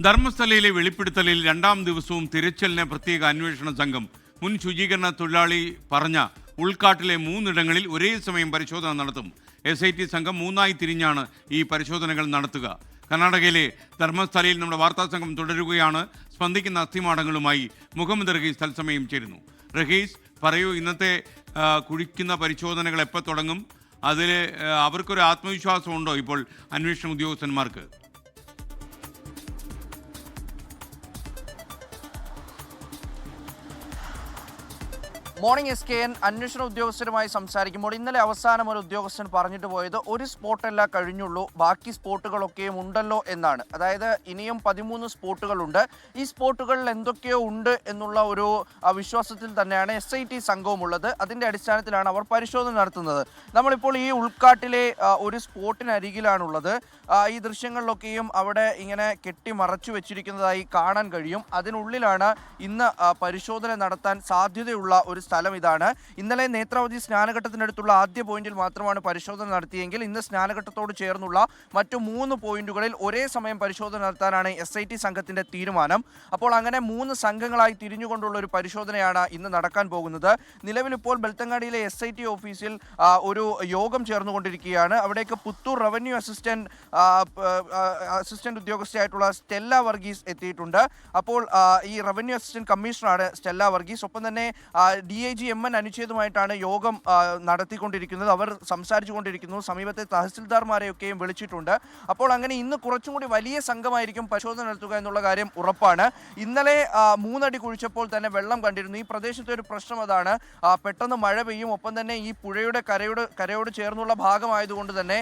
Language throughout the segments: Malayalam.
ധർമ്മസ്ഥലയിലെ വെളിപ്പെടുത്തലിൽ രണ്ടാം ദിവസവും തിരച്ചിലിന് പ്രത്യേക അന്വേഷണ സംഘം മുൻ ശുചീകരണ തൊഴിലാളി പറഞ്ഞ ഉൾക്കാട്ടിലെ മൂന്നിടങ്ങളിൽ ഒരേ സമയം പരിശോധന നടത്തും. എസ് ഐ ടി സംഘം മൂന്നായി തിരിഞ്ഞാണ് ഈ പരിശോധനകൾ നടത്തുക. കർണാടകയിലെ ധർമ്മസ്ഥലയിൽ നമ്മുടെ വാർത്താ സംഘം തുടരുകയാണ്. സ്പന്ദിക്കുന്ന അസ്ഥിമാടങ്ങളുമായി മുഹമ്മദ് റഹീസ് തത്സമയം ചേരുന്നു. റഹീസ് പറയൂ ഇന്നത്തെ കുഴിക്കുന്ന പരിശോധനകൾ എപ്പോൾ തുടങ്ങും? അതിൽ അവർക്കൊരു ആത്മവിശ്വാസമുണ്ടോ ഇപ്പോൾ അന്വേഷണ ഉദ്യോഗസ്ഥന്മാർക്ക്? മോർണിംഗ് എസ് കെ എൻ അന്വേഷണ ഉദ്യോഗസ്ഥരുമായി സംസാരിക്കുമ്പോൾ ഇന്നലെ അവസാനം ഒരു ഉദ്യോഗസ്ഥൻ പറഞ്ഞിട്ട് പോയത് ഒരു സ്പോട്ടല്ല കഴിഞ്ഞുള്ളൂ ബാക്കി സ്പോട്ടുകളൊക്കെയും ഉണ്ടല്ലോ എന്നാണ്. അതായത് ഇനിയും പതിമൂന്ന് സ്പോട്ടുകളുണ്ട്. ഈ സ്പോട്ടുകളിൽ എന്തൊക്കെയോ ഉണ്ട് എന്നുള്ള ഒരു വിശ്വാസത്തിൽ തന്നെയാണ് എസ് ഐ ടി സംഘവുമുള്ളത് അതിന്റെ അടിസ്ഥാനത്തിലാണ് അവർ പരിശോധന നടത്തുന്നത്. നമ്മളിപ്പോൾ ഈ ഉൾക്കാട്ടിലെ ഒരു സ്പോട്ടിനരികിലാണുള്ളത്. ഈ ദൃശ്യങ്ങളിലൊക്കെയും അവിടെ ഇങ്ങനെ കെട്ടി മറച്ചു വെച്ചിരിക്കുന്നതായി കാണാൻ കഴിയും. അതിനുള്ളിലാണ് ഇന്ന് പരിശോധന നടത്താൻ സാധ്യതയുള്ള ഒരു സ്ഥലം ഇതാണ്. ഇന്നലെ നേത്രാവതി സ്നാനഘട്ടത്തിനടുത്തുള്ള ആദ്യ പോയിന്റിൽ മാത്രമാണ് പരിശോധന നടത്തിയെങ്കിൽ ഇന്ന് സ്നാനഘട്ടത്തോട് ചേർന്നുള്ള മറ്റു മൂന്ന് പോയിന്റുകളിൽ ഒരേ സമയം പരിശോധന നടത്താനാണ് എസ് ഐ ടി സംഘത്തിന്റെ തീരുമാനം. അപ്പോൾ അങ്ങനെ മൂന്ന് സംഘങ്ങളായി തിരിഞ്ഞുകൊണ്ടുള്ള ഒരു പരിശോധനയാണ് ഇന്ന് നടക്കാൻ പോകുന്നത്. നിലവിലിപ്പോൾ ബെൽത്തങ്ങാടിയിലെ എസ് ഐ ടി ഓഫീസിൽ ഒരു യോഗം ചേർന്നുകൊണ്ടിരിക്കുകയാണ്. അവിടേക്ക് പുത്തൂർ റവന്യൂ അസിസ്റ്റന്റ് അസിസ്റ്റന്റ് ഉദ്യോഗസ്ഥയായിട്ടുള്ള സ്റ്റെല്ല വർഗീസ് എത്തിയിട്ടുണ്ട്. അപ്പോൾ ഈ റവന്യൂ അസിസ്റ്റന്റ് കമ്മീഷണറാണ് സ്റ്റെല്ല വർഗീസ്. ഒപ്പം തന്നെ D I G M N അനുച്ഛേദമായിട്ടാണ് യോഗം നടത്തിക്കൊണ്ടിരിക്കുന്നത്. അവർ സംസാരിച്ചു കൊണ്ടിരിക്കുന്നു സമീപത്തെ തഹസിൽദാർമാരെയൊക്കെയും വിളിച്ചിട്ടുണ്ട്. അപ്പോൾ അങ്ങനെ ഇന്ന് കുറച്ചും കൂടി വലിയ സംഘമായിരിക്കും പരിശോധന നടത്തുക എന്നുള്ള കാര്യം ഉറപ്പാണ്. ഇന്നലെ മൂന്നടി കുഴിച്ചപ്പോൾ തന്നെ വെള്ളം കണ്ടിരുന്നു. ഈ പ്രദേശത്തെ ഒരു പ്രശ്നം അതാണ്. പെട്ടെന്ന് മഴ പെയ്യും. ഒപ്പം തന്നെ ഈ പുഴയുടെ കരയോട് കരയോട് ചേർന്നുള്ള ഭാഗമായതുകൊണ്ട് തന്നെ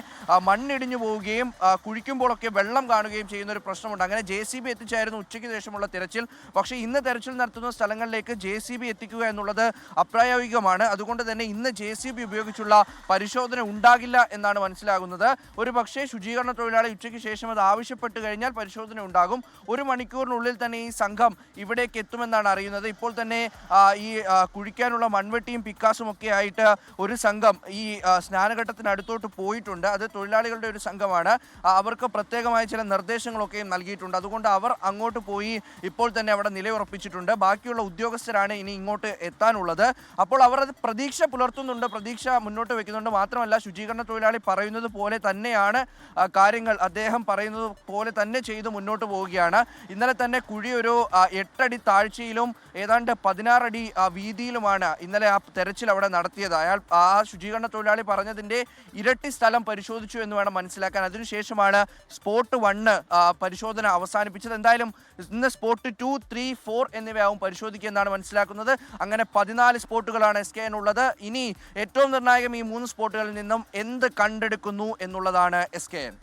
മണ്ണിടിഞ്ഞു പോവുകയും കുഴിക്കുമ്പോഴൊക്കെ വെള്ളം കാണുകയും ചെയ്യുന്ന ഒരു പ്രശ്നമുണ്ട്. അങ്ങനെ ജെ സി ബി എത്തിച്ചായിരുന്നു ഉച്ചയ്ക്ക് ശേഷമുള്ള തിരച്ചിൽ. പക്ഷേ ഇന്ന് തെരച്ചിൽ നടത്തുന്ന സ്ഥലങ്ങളിലേക്ക് ജെ സി ബി എത്തിക്കുക എന്നുള്ളത് അപ്രായോഗികമാണ്. അതുകൊണ്ട് തന്നെ ഇന്ന് ജെ സി ബി ഉപയോഗിച്ചുള്ള പരിശോധന ഉണ്ടാകില്ല എന്നാണ് മനസ്സിലാകുന്നത്. ഒരു പക്ഷേ ശുചീകരണ തൊഴിലാളി ഉച്ചയ്ക്ക് ശേഷം അത് ആവശ്യപ്പെട്ട് കഴിഞ്ഞാൽ പരിശോധന ഉണ്ടാകും. ഒരു മണിക്കൂറിനുള്ളിൽ തന്നെ ഈ സംഘം ഇവിടേക്ക് എത്തുമെന്നാണ് അറിയുന്നത്. ഇപ്പോൾ തന്നെ ഈ കുഴിക്കാനുള്ള മൺവെട്ടിയും പിക്കാസും ഒക്കെ ആയിട്ട് ഒരു സംഘം ഈ സ്നാനഘട്ടത്തിനടുത്തോട്ട് പോയിട്ടുണ്ട്. അത് തൊഴിലാളികളുടെ ഒരു സംഘമാണ്. അവർക്ക് പ്രത്യേകമായ ചില നിർദ്ദേശങ്ങളൊക്കെയും നൽകിയിട്ടുണ്ട്. അതുകൊണ്ട് അവർ അങ്ങോട്ട് പോയി ഇപ്പോൾ തന്നെ അവിടെ നിലയുറപ്പിച്ചിട്ടുണ്ട്. ബാക്കിയുള്ള ഉദ്യോഗസ്ഥരാണ് ഇനി ഇങ്ങോട്ട് എത്താനുള്ളത്. അപ്പോൾ അവർ അത് പ്രതീക്ഷ പുലർത്തുന്നുണ്ട് പ്രതീക്ഷ മുന്നോട്ട് വെക്കുന്നുണ്ട്. മാത്രമല്ല ശുചീകരണ തൊഴിലാളി പറയുന്നത് പോലെ തന്നെയാണ് കാര്യങ്ങൾ അദ്ദേഹം പറയുന്നത് പോലെ തന്നെ ചെയ്ത് മുന്നോട്ട് പോവുകയാണ്. ഇന്നലെ തന്നെ കുഴി ഒരു എട്ടടി താഴ്ചയിലും ഏതാണ്ട് പതിനാറടി വീതിയിലുമാണ് ഇന്നലെ ആ തെരച്ചിൽ അവിടെ നടത്തിയത്. അയാൾ ആ ശുചീകരണ തൊഴിലാളി പറഞ്ഞതിന്റെ ഇരട്ടി സ്ഥലം പരിശോധിച്ചു എന്ന് വേണം മനസ്സിലാക്കാൻ. അതിനുശേഷമാണ് സ്പോട്ട് വണ്ണ് പരിശോധന അവസാനിപ്പിച്ചത്. എന്തായാലും ഇന്ന് സ്പോട്ട് ടു ത്രീ ഫോർ എന്നിവയാവും പരിശോധിക്കുക എന്നാണ് മനസ്സിലാക്കുന്നത്. അങ്ങനെ പതിനാല് സ്പോട്ടുകളാണ് എസ് കെ എന്നുള്ളത്. ഇനി ഏറ്റവും നിർണായകം ഈ മൂന്ന് സ്പോട്ടുകളിൽ നിന്നും എന്ത് കണ്ടെടുക്കുന്നു എന്നുള്ളതാണ് എസ് കെ എൻ?